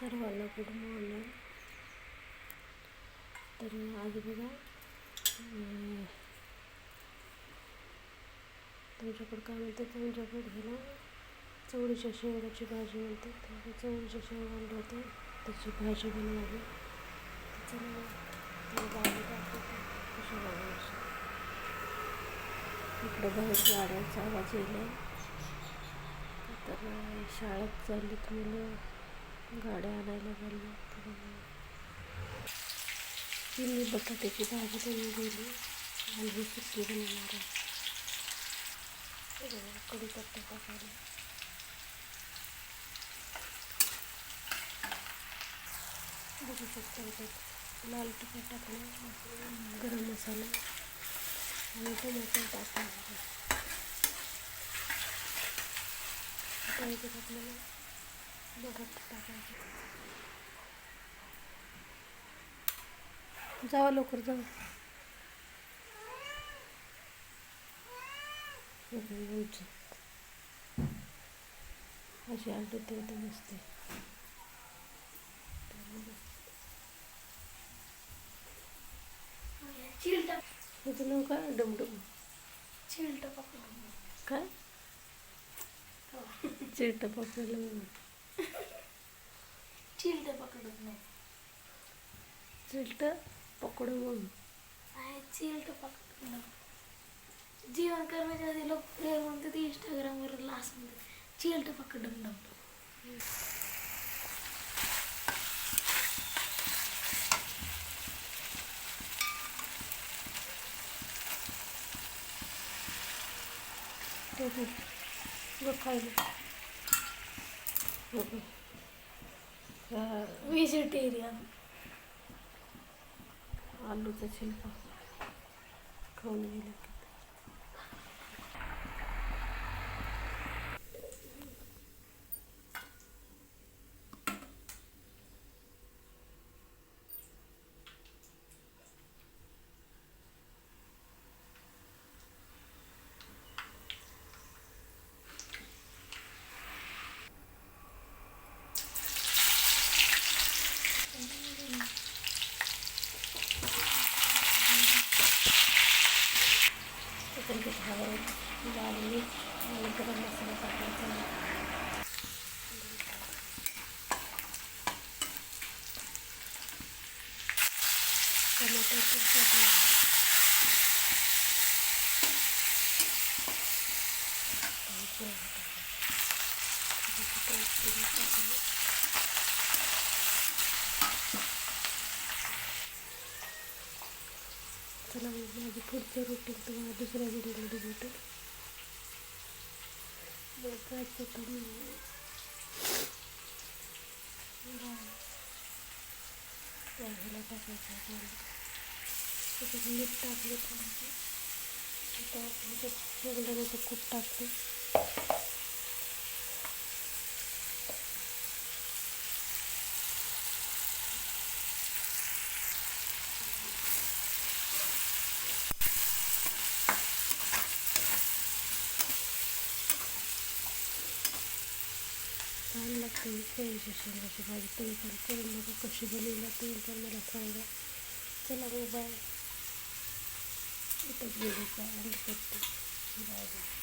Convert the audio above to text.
सर्वांना good morning तर आज बघा तुमच्याकडं काय म्हणतात तुमच्याकडे ह्याला चवळीच्या शेंगाची भाजी म्हणते तर चवळीच्या शेंगा आणल्या होत्या. त्याची भाजी बनवली तर भाजी इकडं बाहेर गाड्यांचा आवाज येईल तर शाळेत चाललीत मुलं. गाड्या आणायला चालल्या ती मी बटाट्याची भाजी बनवून गेली आणि ही सुट्टी बनवणार आहे. कडीपत्ता टाकायला. बघू शकता याच्यात लाल तिखट टाकणं गरम मसाला आणि टोमॅटो टाकणार आता याच्यात आपल्याला टाकायचे जावा लवकर उंच अशी आलटी ते एकदम मस्त. चिलटा ह्याचं नाव काय? डमडम चिलटा काय? चिरट पकडलं चिलटा पकडत नाही. चिलट पकडू म्हणून आहे चिलटा पकडत नाही जेवण करण्याच्या आधी लोक प्रेयर म्हणतात इंस्टाग्रामवर लास्ट म्हणतात चिलटा पकडून ते बघ. खायला व्हेजिटेरियन. आलूचा छिलका. खाऊन गेला. तर पिठावर लाल आणि गरम मसाला टाकायचा टमाटर टाकलं चला मग माझी पुढच्या रुटीन तुम्हाला दुसऱ्या व्हिडिओमध्ये भेटेल. मग काय होतं ह्याला टाकायचं त्याच्यात मीठ टाकले थोडंसं आता खूप शेंगदाण्याचं छान लागते चवळीच्या शेंगाची भाजी तुम्ही पण करून बघा कशी बनवला तुम्ही पण मला सांगा चला मग बाय गेले काय आणि करते बाय बाय